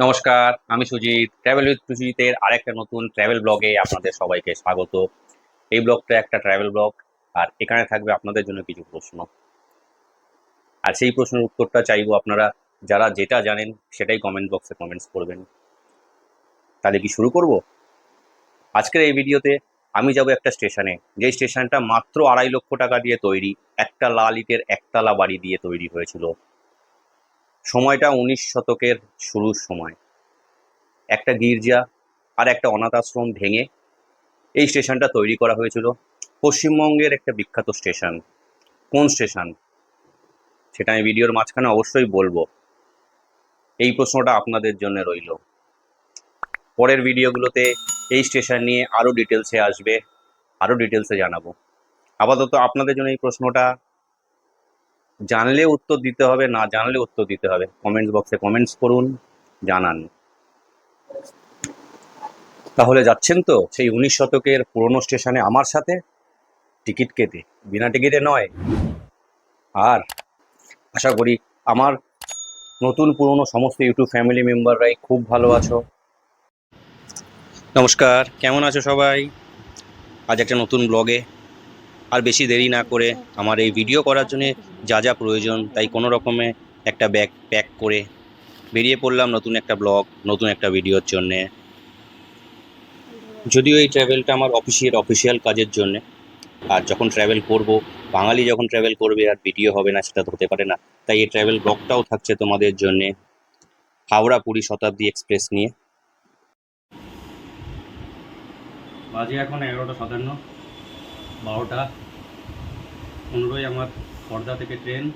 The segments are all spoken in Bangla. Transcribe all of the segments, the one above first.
নমস্কার, আমি সুজিত। ট্রাভেল উইথ সুজিতের আরেকটা নতুন ট্রাভেল ব্লগে আপনাদের সবাইকে স্বাগত। এই ব্লগটা একটা ট্রাভেল ব্লগ আর এখানে থাকবে আপনাদের জন্য কিছু প্রশ্ন। আর সেই প্রশ্নের উত্তরটা চাইব আপনারা, যারা যেটা জানেন সেটাই কমেন্ট বক্সে কমেন্টস করবেন। তাহলে কি শুরু করব? আজকের এই ভিডিওতে আমি যাব একটা স্টেশনে। যে স্টেশনটা মাত্র আড়াই লক্ষ টাকা দিয়ে তৈরি, একটা লাল ইটের একতলা বাড়ি দিয়ে তৈরি হয়েছিল। সময়টা উনিশ শতকের শুরুর সময়। একটা গির্জা আর একটা অনাথ আশ্রম ভেঙে এই স্টেশনটা তৈরি করা হয়েছিল। পশ্চিমবঙ্গের একটা বিখ্যাত স্টেশন। কোন স্টেশন? সেটা আমি ভিডিওর মাঝখানে অবশ্যই বলব। এই প্রশ্নটা আপনাদের জন্য রইল। পরের ভিডিওগুলোতে এই স্টেশন নিয়ে আরও ডিটেলসে আসবে। আরও ডিটেলসে জানাব। আপাতত আপনাদের জন্য এই প্রশ্নটা জানলে উত্তর দিতে হবে, না জানলে উত্তর দিতে হবে। কমেন্টস বক্সে কমেন্টস করুন, জানান। তাহলে যাচ্ছেন তো সেই উনিশ শতকের পুরনো স্টেশনে আমার সাথে? টিকিট কেটে। বিনা টিকিটে নয়। আর আশা করি আমার নতুন পুরনো সমস্ত ইউটিউব ফ্যামিলি মেম্বাররাই খুব ভালো আছো। নমস্কার, কেমন আছো সবাই? আজ একটা নতুন ব্লগে আর বেশি দেরি না করে আমার এই ভিডিও করার জন্য যা যা প্রয়োজন, তাই কোনো রকমে একটা ব্যাগ প্যাক করে বেরিয়ে পড়লাম নতুন একটা ব্লগ নতুন একটা ভিডিওর জন্যে। যদিও এই ট্রাভেলটা আমার অফিসিয়াল অফিসিয়াল কাজের জন্যে। আর যখন ট্র্যাভেল করব, বাঙালি যখন ট্রাভেল করবে আর ভিডিও হবে না, সেটা হতে পারে না। তাই এই ট্রাভেল ব্লগটাও থাকছে তোমাদের জন্যে হাওড়া পুরী শতাব্দী এক্সপ্রেস নিয়ে। বাজে এখন এগারোটা সাতান্ন। বারোটা। পনেরোই আমার খর্দা থেকে ট্রেন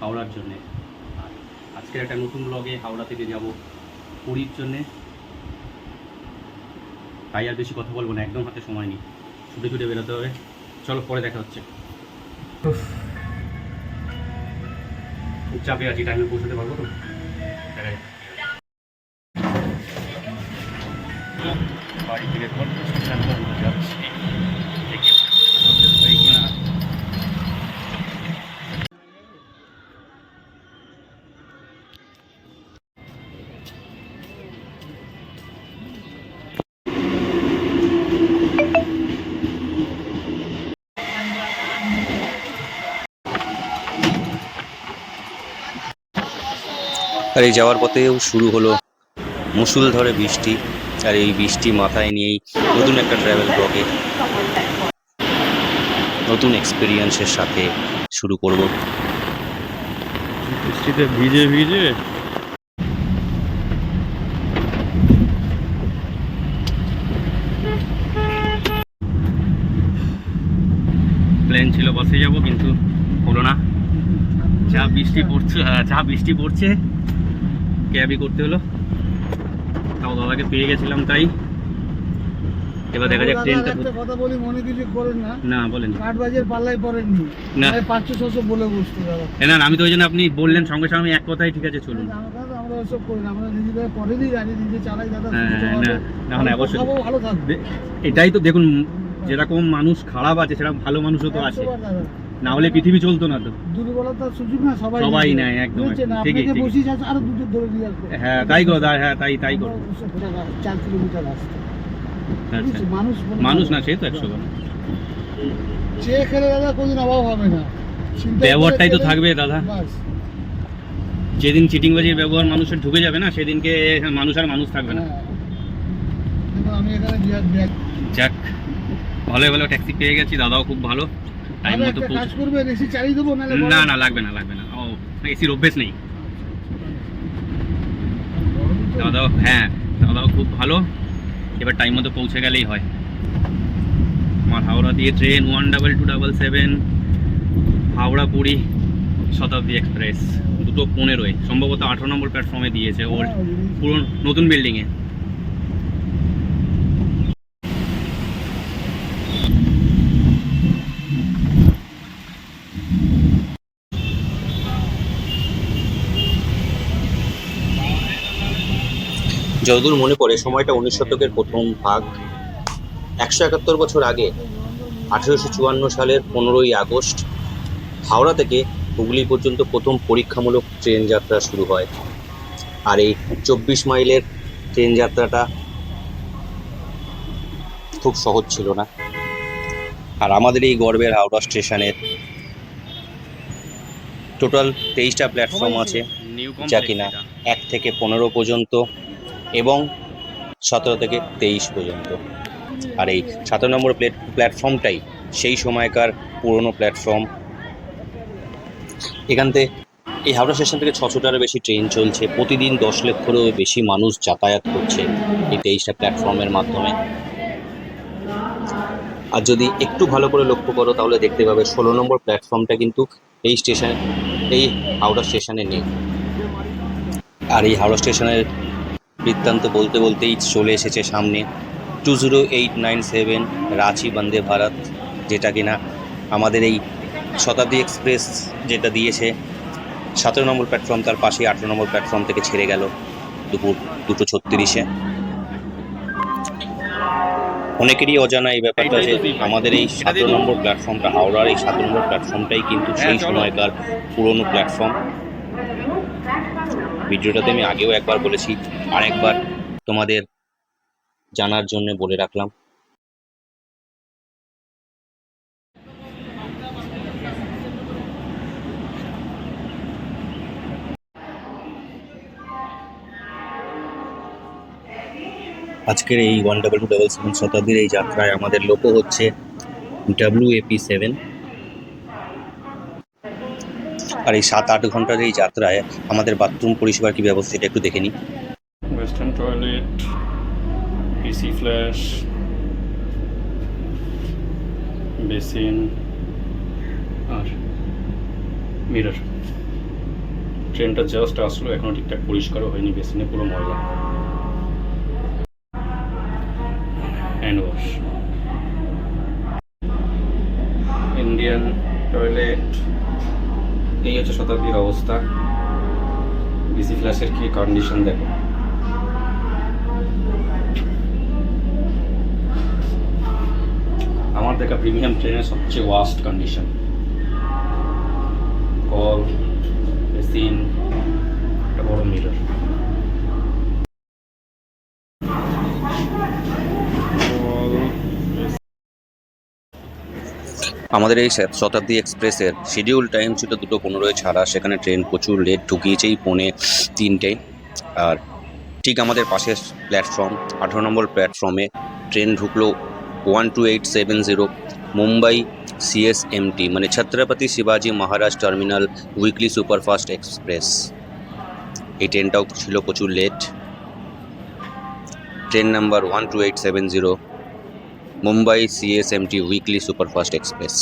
হাওড়ার জন্যে। আর আজকের একটা নতুন ব্লগে হাওড়া থেকে যাব পুরীর জন্যে। তাই আর বেশি কথা বলব না, একদম হাতে সময় নেই। ছুটে ছুটে বেরোতে হবে। চলো, পরে দেখা হচ্ছে। চাপে আছি টাইমে পৌঁছতে পারব তো? আর এই যাওয়ার পথেও শুরু হলো মুসুলধরে বৃষ্টি। আর এই বৃষ্টি মাথায় নিয়েই নতুন একটা ট্রাভেল ব্লগে নতুন এক্সপিরিয়েন্সের সাথে শুরু করব। বৃষ্টিতে ভিজে ভিজে প্ল্যান ছিল বাসে যাব, কিন্তু হলো না। যা বৃষ্টি পড়ছে যা বৃষ্টি পড়ছে ক্যাবই করতে হলো। তাও দাদাকে পেয়ে গেছিলাম তাই। এবার দেখা যাক ট্রেনটা কথা বলি মনে কিছু করেন না। না বলেন। কাঠ বাজের পাল্লাই পড়েননি। না। পাঁচশো ছশো বলে বসতো দাদা। না না, আমি তো ওই জন্য আপনি বললেন সঙ্গে সঙ্গে এক কথাই ঠিক আছে চলুন। আমরা দাদা, আমরা ওসব করি না আমরা নিজেদের পরেরই গাড়ি নিজে চালাই দাদা হ্যাঁ, না, অবশ্যই। ভালো থাকবে। এটাই তো দেখুন যেরকম মানুষ খারাপ আছে সেরকম ভালো মানুষও তো আছে। না হলে পৃথিবি চলতো না তো দুর্বলতার সুযোগ না সবাই সবাই নেয়, একদম, বুঝছেন? একদম। আপনি ঠিকই, বসিস আরও দুটো ধরে দিয়ে আসব হ্যাঁ তাই করো হ্যাঁ তাই তাই করো আমরা ওসব টাকা, চার কিলোমিটার রাস্তা আচ্ছা মানুষ মানুষ না সে তো একশো বার। চেয়ে খেলে দাদা কোনদিন অভাব হবে না ব্যবহারটাই তো থাকবে দাদা। যেদিন চিটিংবাজির ব্যবহার মানুষের ঢুকে যাবে না সেদিনকে মানুষ আর মানুষ থাকবে না হ্যাঁ। যাক ভালো ভালো ট্যাক্সি পেয়ে গেছি দাদাও খুব ভালো টাইম মতো কাজ পৌঁছে করবেন এসি চালিয়ে দেবো না না লাগবে না লাগবে না। ও এসির অভ্যেস নেই। দাদাও হ্যাঁ দাদাও খুব ভালো। এবার টাইম মতো পৌঁছে গেলেই হয়। আমার হাওড়া দিয়ে train one double two double seven Howrah Puri Shatabdi express দুটো পনেরোয় সম্ভবত আঠারো নম্বর প্ল্যাটফর্মে দিয়েছে ওল্ড পুরো নতুন বিল্ডিংয়ে যতদূর মনে পড়ে সময়টা উনিশ শতকের প্রথম ভাগ। একশো একাত্তর বছর আগে আঠেরোশো চুয়ান্ন সালের পনেরোই আগস্ট হাওড়া থেকে হুগলি পর্যন্ত প্রথম পরীক্ষামূলক ট্রেন যাত্রা শুরু হয়। আর এই চব্বিশ মাইলের ট্রেন যাত্রাটা খুব সহজ ছিল না। আর আমাদের এই গর্বের হাওড়া স্টেশনের টোটাল তেইশটা প্ল্যাটফর্ম আছে যা কিনা এক থেকে পনেরো পর্যন্ত এবং সতেরো থেকে তেইশ পর্যন্ত। আর এই সতেরো নম্বর প্লেট প্ল্যাটফর্মটাই সেই সময়কার পুরনো প্ল্যাটফর্ম এখান থেকে এই হাওড়া স্টেশন থেকে ছশোটারও বেশি ট্রেন চলছে। প্রতিদিন দশ লক্ষেরও বেশি মানুষ যাতায়াত করছে এই তেইশটা প্ল্যাটফর্মের মাধ্যমে। আর যদি একটু ভালো করে লক্ষ্য করো, তাহলে দেখতে পাবে ষোলো নম্বর প্ল্যাটফর্মটা কিন্তু এই স্টেশন এই হাওড়া স্টেশনে নেই। আর এই হাওড়া স্টেশনের বৃত্তান্ত বলতে বলতেই চলে এসেছে সামনে। Two zero eight nine seven Ranchi Vande Bharat যেটা কিনা আমাদের এই শতাব্দী এক্সপ্রেস যেটা দিয়েছে সতেরো নম্বর প্ল্যাটফর্ম তার পাশেই আঠেরো নম্বর প্ল্যাটফর্ম থেকে ছেড়ে গেল দুপুর দুটো ছত্রিশে। অনেকেরই অজানা এই ব্যাপারটা যে আমাদের এই সতেরো নম্বর প্ল্যাটফর্মটা হাওড়ার এই সতেরো নম্বর প্ল্যাটফর্মটাই কিন্তু সেই সময়কার পুরনো প্ল্যাটফর্ম। ভিডিওটাতে আমি আগেও একবার বলেছি আর একবার তোমাদের জানার জন্য বলে রাখলাম। আজকের এই one double two double seven শতাব্দীর এই যাত্রায় আমাদের লোকও হচ্ছে ডাব্লিউ এপি সেভেন আর এই সাত আট ঘণ্টার এই যাত্রায় আমাদের বাথরুম পরিষেবার কি ব্যবস্থা এটা একটু দেখে নিই। Western toilet PC flush basin আর মিরর ট্রেনটা জাস্ট আসলো এখনও ঠিকঠাক পরিষ্কারও হয়নি বেসিনে পুরো ময়লা। হ্যান্ড ওয়াশ ইন্ডিয়ান টয়লেট এই হচ্ছে শতাব্দীর অবস্থা। বিসি ফ্ল্যাশের কি কন্ডিশন দেখো। আমার দেখা প্রিমিয়াম ট্রেনের সবচেয়ে ওয়াস্ট কন্ডিশন কল বেসিন একটা বড় মিরর আমাদের এই শতাব্দী এক্সপ্রেসের শিডিউল টাইম ছিল দুটো পনেরোয় ছাড়া। সেখানে ট্রেন প্রচুর লেট ঢুকিয়েছেই পৌনে তিনটে। আর ঠিক আমাদের পাশের প্ল্যাটফর্ম আঠারো নম্বর প্ল্যাটফর্মে ট্রেন ঢুকলো one two eight seven zero Mumbai CSMT মানে ছত্রপতি শিবাজি Maharaj terminal weekly superfast express এই ট্রেনটাও ছিল প্রচুর late train number one two eight seven zero Mumbai CSMT weekly superfast express.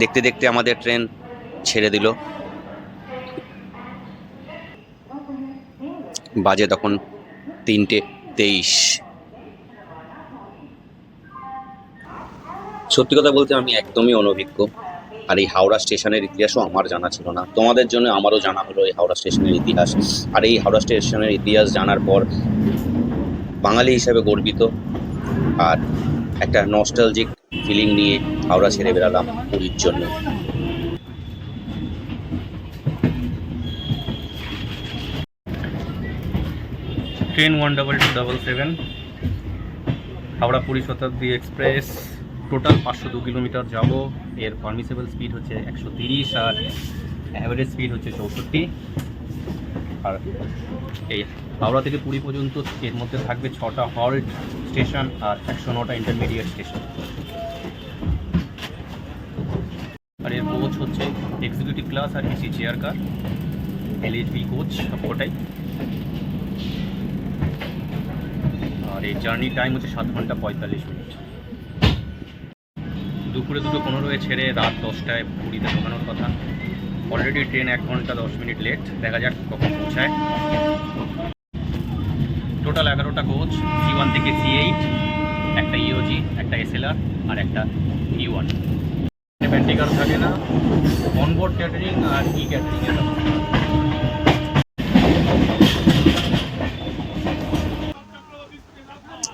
দেখতে দেখতে আমাদের ট্রেন ছেড়ে দিল। বাজে তখন তিনটে তেইশ। সত্যি কথা বলতে আমি একদমই অনভিজ্ঞ। আর এই হাওড়া স্টেশনের ইতিহাসও আমার জানা ছিল না। তোমাদের জন্য আমারও জানা হলো এই হাওড়া স্টেশনের ইতিহাস। আর এই হাওড়া স্টেশনের ইতিহাস জানার পর বাঙালি হিসাবে গর্বিত। আর একটা নস্টালজিক ফিলিং নিয়ে হাওড়া ছেড়ে বেরালাম পুরীর জন্য। Train one double two double seven Howrah Puri Shatabdi express total পাঁচশো দু কিলোমিটার যাব। এর পারমিসেবল স্পিড হচ্ছে একশো তিরিশ আর অ্যাভারেজ স্পিড হচ্ছে চৌষট্টি। আর এই হাওড়া থেকে পুরী পর্যন্ত এর মধ্যে থাকবে ছটা হল্ট স্টেশন আর একশো নটা ইন্টারমিডিয়েট স্টেশন আর এর কোচ হচ্ছে এক্সিকিউটিভ ক্লাস আর AC chair car LHB coach সবকটাই। আর এই জার্নি টাইম হচ্ছে সাত ঘণ্টা পঁয়তাল্লিশ মিনিট। দুপুরে দুটো পনেরোয় ছেড়ে রাত দশটায় পুরীতে ঢোকানোর কথা। অলরেডি ট্রেন এক ঘণ্টা দশ মিনিট লেট দেখা যাক কখন পৌঁছায়। টোটাল এগারোটা কোচ সি ওয়ান থেকে সি এইট একটা ইওজি একটা এসএলআর আর একটা ই ওয়ান ভেন্টিকার থাকে না? অনবোর্ড ক্যাটারিং আর ই ক্যাটারিংয়ের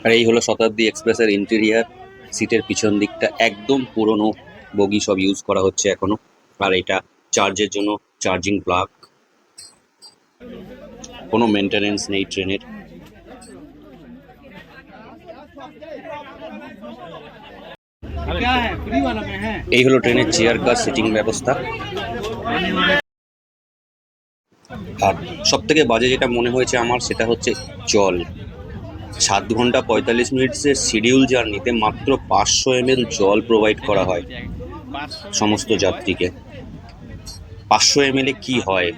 আর এই হলো শতাব্দী এক্সপ্রেসের ইন্টেরিয়ার সিটের পিছন দিকটা একদম পুরনো। বগি সব ইউজ করা হচ্ছে এখনও। আর এটা চার্জের জন্য চার্জিং প্লাগ কোনো মেনটেনেন্স নেই ট্রেনের এই হলো ট্রেনের চেয়ার কার সিটিং ব্যবস্থা। আর সব থেকে বাজে যেটা মনে হয়েছে আমার, সেটা হচ্ছে জল। সাত ঘণ্টা পঁয়তাল্লিশ মিনিটসের শিডিউল জার্নিতে মাত্র পাঁচশো এম জল প্রোভাইড করা হয় সমস্ত যাত্রীকে। পাঁচশো এমএল এ কী হয়?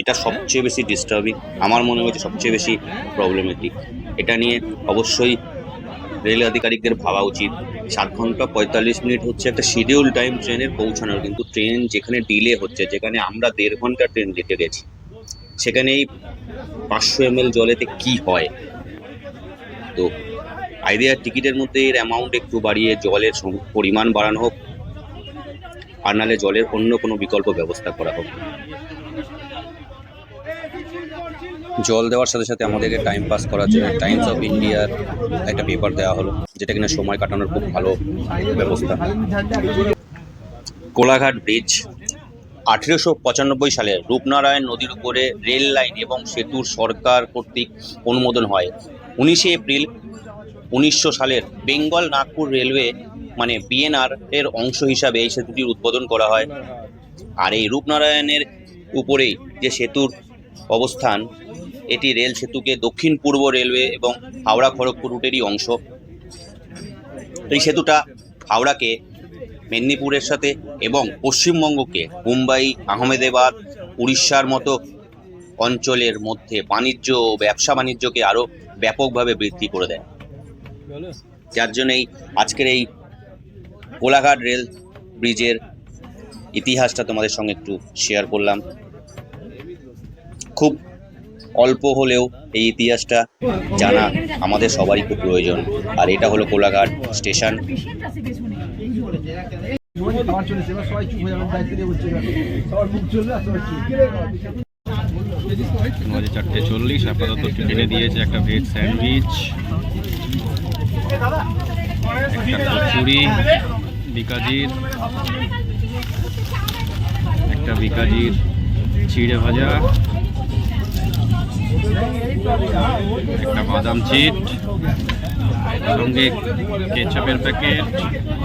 এটা সবচেয়ে বেশি ডিস্টার্বিং আমার মনে হয়েছে সবচেয়ে বেশি প্রবলেমেটিক এটা নিয়ে অবশ্যই রেল আধিকারিকদের ভাবা উচিত। সাত ঘণ্টা পঁয়তাল্লিশ মিনিট হচ্ছে একটা শিডিউল টাইম ট্রেনের পৌঁছানোর, কিন্তু ট্রেন যেখানে ডিলে হচ্ছে, যেখানে আমরা দেড় ঘণ্টা ট্রেন লেটে গেছি সেখানে এই পাঁচশো এম এল জলেতে কী হয়? তো আইডিয়ার টিকিটের মধ্যে এর অ্যামাউন্ট একটু বাড়িয়ে জলের পরিমাণ বাড়ানো হোক আর নাহলে জলের অন্য কোনো বিকল্প ব্যবস্থা করা হোক। জল দেওয়ার সাথে সাথে আমাদেরকে টাইম পাস করার জন্য টাইমস অফ ইন্ডিয়ার একটা পেপার দেওয়া হলো, যেটা কিনা সময় কাটানোর খুব ভালো ব্যবস্থা। কোলাঘাট ব্রিজ আঠেরোশো পঁচানব্বই সালে রূপনারায়ণ নদীর উপরে রেল লাইন এবং সেতুর সরকার কর্তৃক অনুমোদন হয়। উনিশে এপ্রিল উনিশশো সালের বেঙ্গল নাগপুর রেলওয়ে মানে বিএনআর এর অংশ হিসাবে এই সেতুটির উদ্বোধন করা হয়। আর এই রূপনারায়ণের উপরেই যে সেতুর অবস্থান, এটি রেল সেতুকে দক্ষিণ পূর্ব রেলওয়ে এবং হাওড়া খড়গপুর রুটেরই অংশ। এই সেতুটা হাওড়াকে, মেদিনীপুরের সাথে এবং পশ্চিমবঙ্গকে, মুম্বাই, আহমেদাবাদ, উড়িষ্যার মতো অঞ্চলের মধ্যে বাণিজ্য ও ব্যবসা বাণিজ্যকে আরও ব্যাপকভাবে বৃদ্ধি করে দেয়। যার জন্যই আজকের এই কোলাঘাট রেল ব্রিজের ইতিহাসটা তোমাদের সঙ্গে একটু শেয়ার করলাম। খুব অল্প হলেও এই ইতিহাসটা জানা আমাদের সবারই খুব প্রয়োজন। আর এটা হলো কোলাঘাট স্টেশন। চারটে চল্লিশ, আপাতত টিফিনে দিয়েছে একটা ভেজ স্যান্ডউইচ একটা কচুরি বিকাজির একটা বিকাজির চিড়ে ভাজা। একটা বাদাম চিট। সঙ্গে কেচাপের প্যাকেট,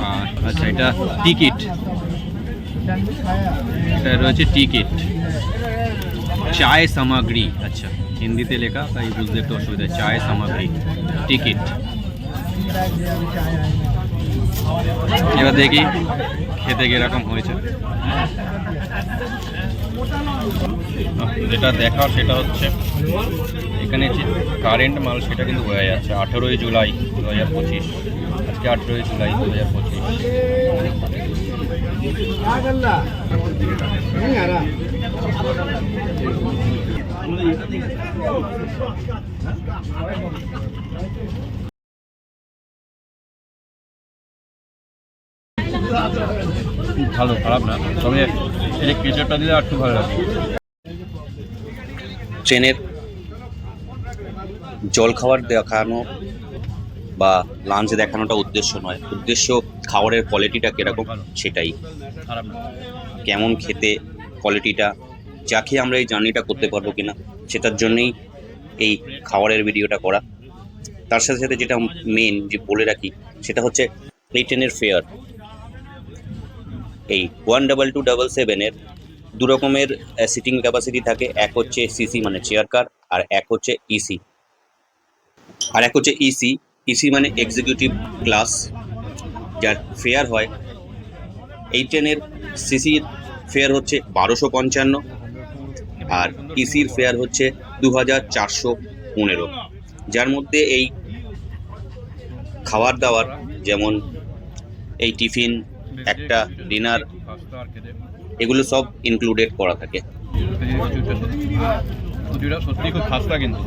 আর আচ্ছা এটা টিকিট। এটা রয়েছে টিকিট। চায় সামগ্রী। আচ্ছা হিন্দিতে লেখা, তাই বুঝতে একটু অসুবিধা চায় সামগ্রী, টিকিট। এবার দেখি খেতে কীরকম হয়েছে। যেটা দেখা সেটা হচ্ছে, এখানে যে কারেন্ট মাল সেটা কিন্তু হয়ে যাচ্ছে আঠেরোই জুলাই দু হাজার পঁচিশ। আজকে আঠেরোই জুলাই দু হাজার পঁচিশ। ভালো খারাপ না। তবে এই যে কেচারটা দিলে আর একটু ভালো লাগে। ট্রেনের জল খাবার দেখানো বা লাঞ্চ দেখানোটা উদ্দেশ্য নয়। উদ্দেশ্য খাবারের কোয়ালিটিটা কীরকম সেটাই। কেমন খেতে কোয়ালিটিটা যা খেয়ে আমরা এই জার্নিটা করতে পারব কিনা সেটার জন্যই এই খাবারের ভিডিওটা করা। তার সাথে সাথে যেটা মেন যে বলে রাখি সেটা হচ্ছে এই ট্রেনের ফেয়ার এই ওয়ান ডাবল টু ডাবল সেভেনের দু রকমের সিটিং ক্যাপাসিটি থাকে। এক হচ্ছে সিসি মানে চেয়ার কার আর এক হচ্ছে ইসি আর এক হচ্ছে ইসি ইসি মানে এক্সিকিউটিভ ক্লাস যার ফেয়ার হয় এই ট্রেনের সিসির ফেয়ার হচ্ছে বারোশো পঞ্চান্ন আর ইসির ফেয়ার হচ্ছে দু হাজার চারশো পনেরো। যার মধ্যে এই খাবার দাবার যেমন এই টিফিন একটা ডিনার এগুলো সব ইনক্লুডেড করা থাকে। কিন্তু।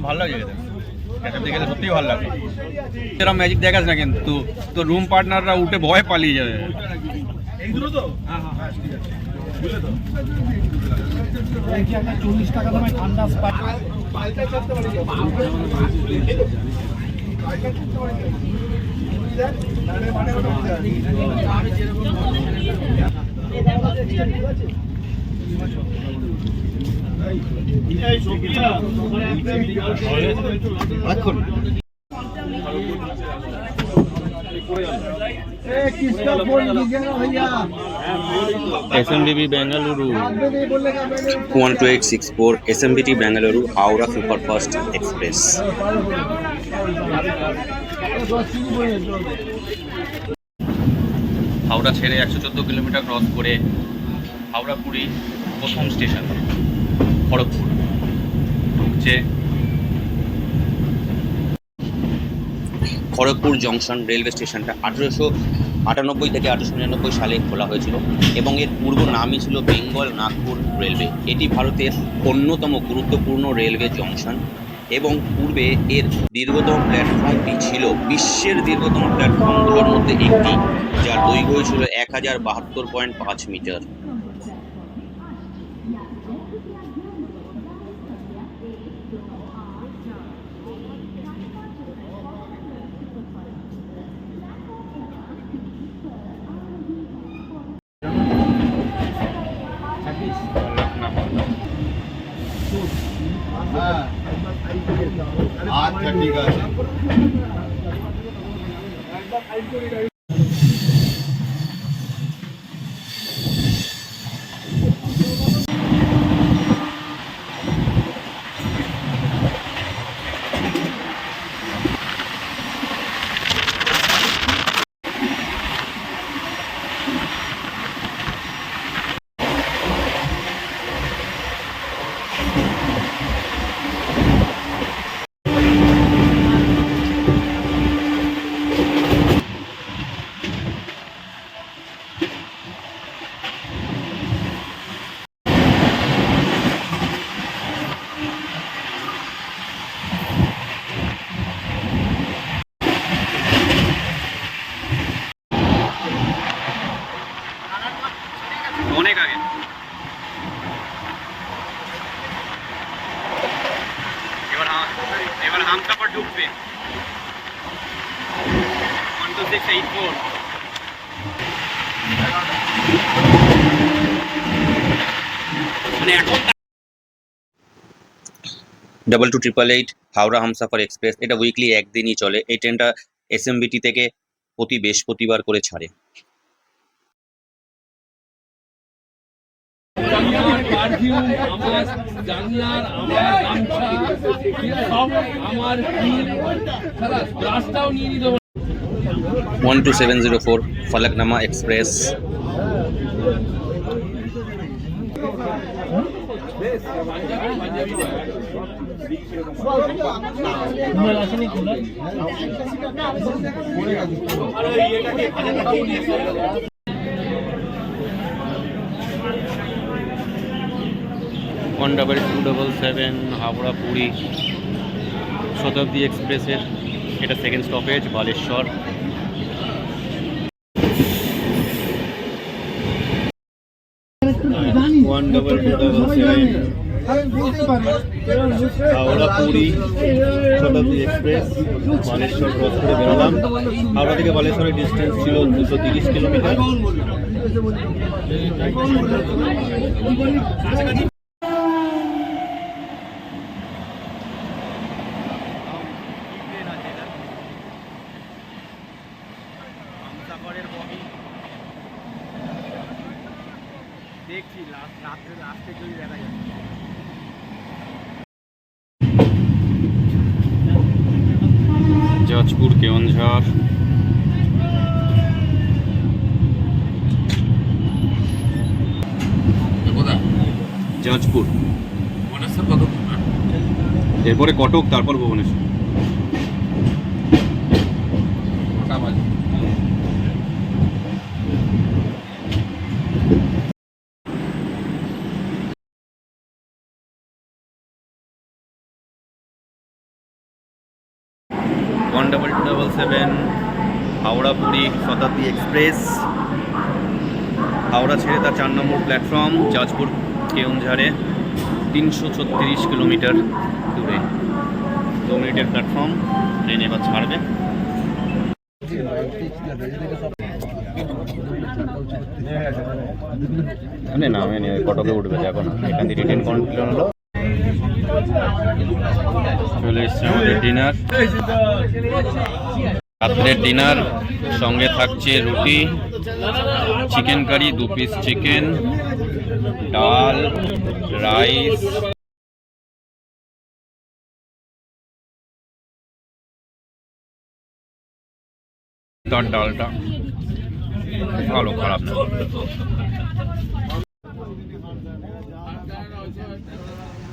ভালো ম্যাজিক দেখাস না কিন্তু। তো রুম পার্টনাররা উঠে ভয় পালিয়ে যাবে। চল্লিশ টাকা রাখুন SMDB Bengaluru one two eight six four SMBT Bengaluru Howrah superfast express Howrah ছেড়ে একশো চোদ্দ কিলোমিটার ক্রস করে হাওড়া পুরী প্রথম স্টেশন খড়গপুর। ঢুকছে খড়গপুর জংশন রেলওয়ে স্টেশনটা আঠেরোশো আটানব্বই থেকে আঠারোশো নিরানব্বই সালে খোলা হয়েছিল এবং এর পূর্ব নামই ছিল বেঙ্গল নাগপুর রেলওয়ে এটি ভারতের অন্যতম গুরুত্বপূর্ণ রেলওয়ে জংশন এবং পূর্বে এর দীর্ঘতম প্ল্যাটফর্মটি ছিল বিশ্বের দীর্ঘতম প্ল্যাটফর্মগুলোর মধ্যে একটি, যার দৈর্ঘ্য ছিল এক হাজার বাহাত্তর পয়েন্ট পাঁচ metre. I'm going to double two triple eight Howrah Humsafar express, এটা উইকলি একদিনই চলে। এই ট্রেনটা এসএমবিটি থেকে প্রতি বৃহস্পতিবার করে ছাড়ে। One two seven zero four Falaknuma express one double two double seven Howrah Puri, Shatabdi এক্সপ্রেসের, এটা second stoppage Baleshwar. One double two double seven Howrah Puri express করে বেরোলাম। হাওড়া থেকে বালেশ্বরের ডিস্টেন্স ছিল দুশো তিরিশ কিলোমিটার দেখছি রাত্রে লাস্টে যদি দেখা যায় যাজপুর কেওনঝাড় যাজপুর এরপরে কটক তারপর Bhubaneswar. One double two double seven Howrah Puri Shatabdi express. Howrah ছেড়ে তার চার নম্বর প্ল্যাটফর্ম যাজপুর কেওনঝাড়ে তিনশো ছত্রিশ কিলোমিটার। দূরে দু মিনিটের প্ল্যাটফর্ম ট্রেন এবার ছাড়বে। না না আমি কটকে উঠবে দেখো না এখান থেকে ট্রেন কন্টিনিউ হলো চলে এসছে আমাদের ডিনার রাত্রের ডিনার সঙ্গে থাকছে রুটি চিকেন কারি দু পিস চিকেন ডাল রাইস তার ডালটা। ভালো খারাপ না।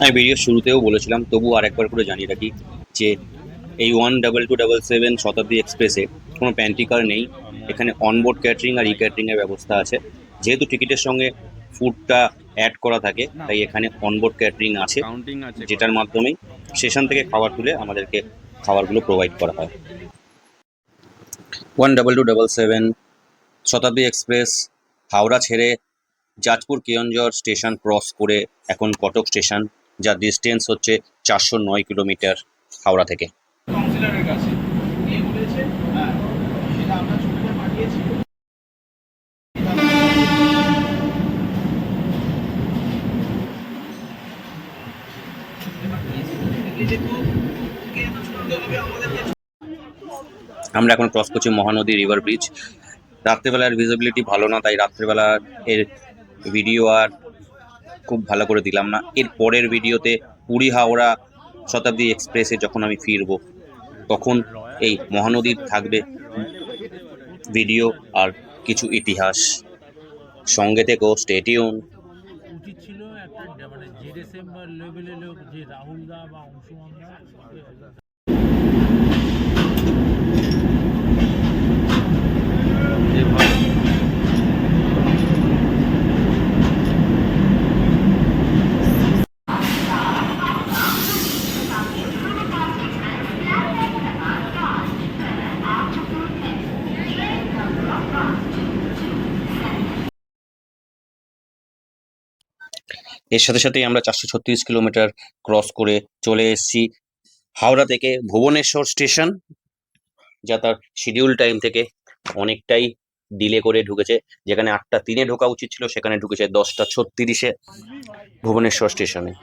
আমি ভিডিওর শুরুতেও বলেছিলাম তবু আরেকবার করে জানিয়ে রাখি যে এই one double two double seven Shatabdi এক্সপ্রেসে কোনো প্যান্টিকার নেই। এখানে অনবোর্ড ক্যাটারিং আর ই ক্যাটারিংয়ের ব্যবস্থা আছে। যেহেতু টিকিটের সঙ্গে ফুডটা অ্যাড করা থাকে তাই এখানে অনবোর্ড ক্যাটারিং আছে আছে যেটার মাধ্যমেই স্টেশন থেকে খাবার তুলে আমাদেরকে খাবারগুলো প্রোভাইড করা হয়। One double two double seven Shatabdi express, Howrah ছেড়ে জাজপুর কেয়ঞ্জর স্টেশন ক্রস করে এখন কটক স্টেশন, যার ডিস্টেন্স হচ্ছে চারশো নয় কিলোমিটার হাওড়া থেকে। আমরা এখন ক্রস করছি মহানদী রিভার ব্রিজ রাত্রেবেলার ভিজিবিলিটি ভালো না, তাই রাত্রেবেলা এর ভিডিও আর খুব ভালো করে দিলাম না। এর পরের ভিডিওতে পুরী হাওড়া শতাব্দী এক্সপ্রেসে যখন আমি ফিরবো, তখন এই মহানদীর থাকবে ভিডিও আর কিছু ইতিহাস। সঙ্গে স্টেটিউন উচিত ছিল একটা মানে লোক, যে রাহুল দা বা এর সাথে সাথেই আমরা চারশো ছত্রিশ কিলোমিটার ক্রস করে চলে এসেছি হাওড়া থেকে ভুবনেশ্বর স্টেশন, যা তার শিডিউল টাইম থেকে অনেকটাই ডিলে করে ঢুকেছে। যেখানে আটটা তিনে ঢোকা উচিত ছিল, সেখানে ঢুকেছে দশটা ছত্রিশে ভুবনেশ্বর স্টেশনে।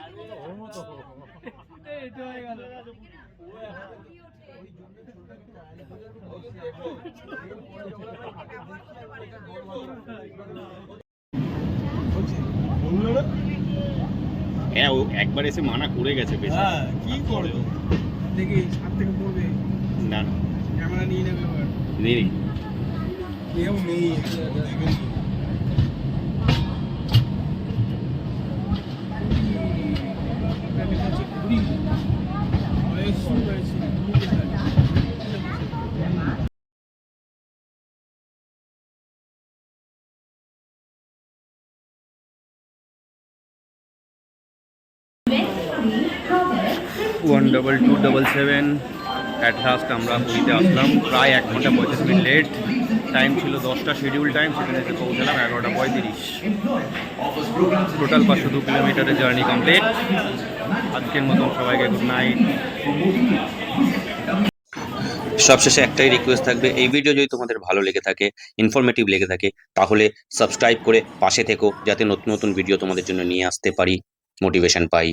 হ্যাঁ ও একবার এসে মানা করে গেছে বেশি। কি করবে? দেখি ছাদ থেকে পড়বে। না না। ক্যামেরা নিয়ে নেবে এবার নেই কেউ নেই দেখেন one double two double seven at last আমরা পুরীতে আসলাম। প্রায় এক ঘণ্টা পঁয়ত্রিশ মিনিট লেট টাইম ছিল দশটা শিডিউল টাইম সেখানে এসে পৌঁছালাম এগারোটা পঁয়ত্রিশ। টোটাল পাঁচশো দু কিলোমিটারের জার্নি কমপ্লিট আজকের মতন সবাইকে গুড নাইট সবশেষে একটাই রিকোয়েস্ট থাকবে, এই ভিডিও যদি তোমাদের ভালো লেগে থাকে ইনফরমেটিভ লেগে থাকে, তাহলে সাবস্ক্রাইব করে পাশে থেকো, যাতে নতুন নতুন ভিডিও তোমাদের জন্য নিয়ে আসতে পারি মোটিভেশন পাই।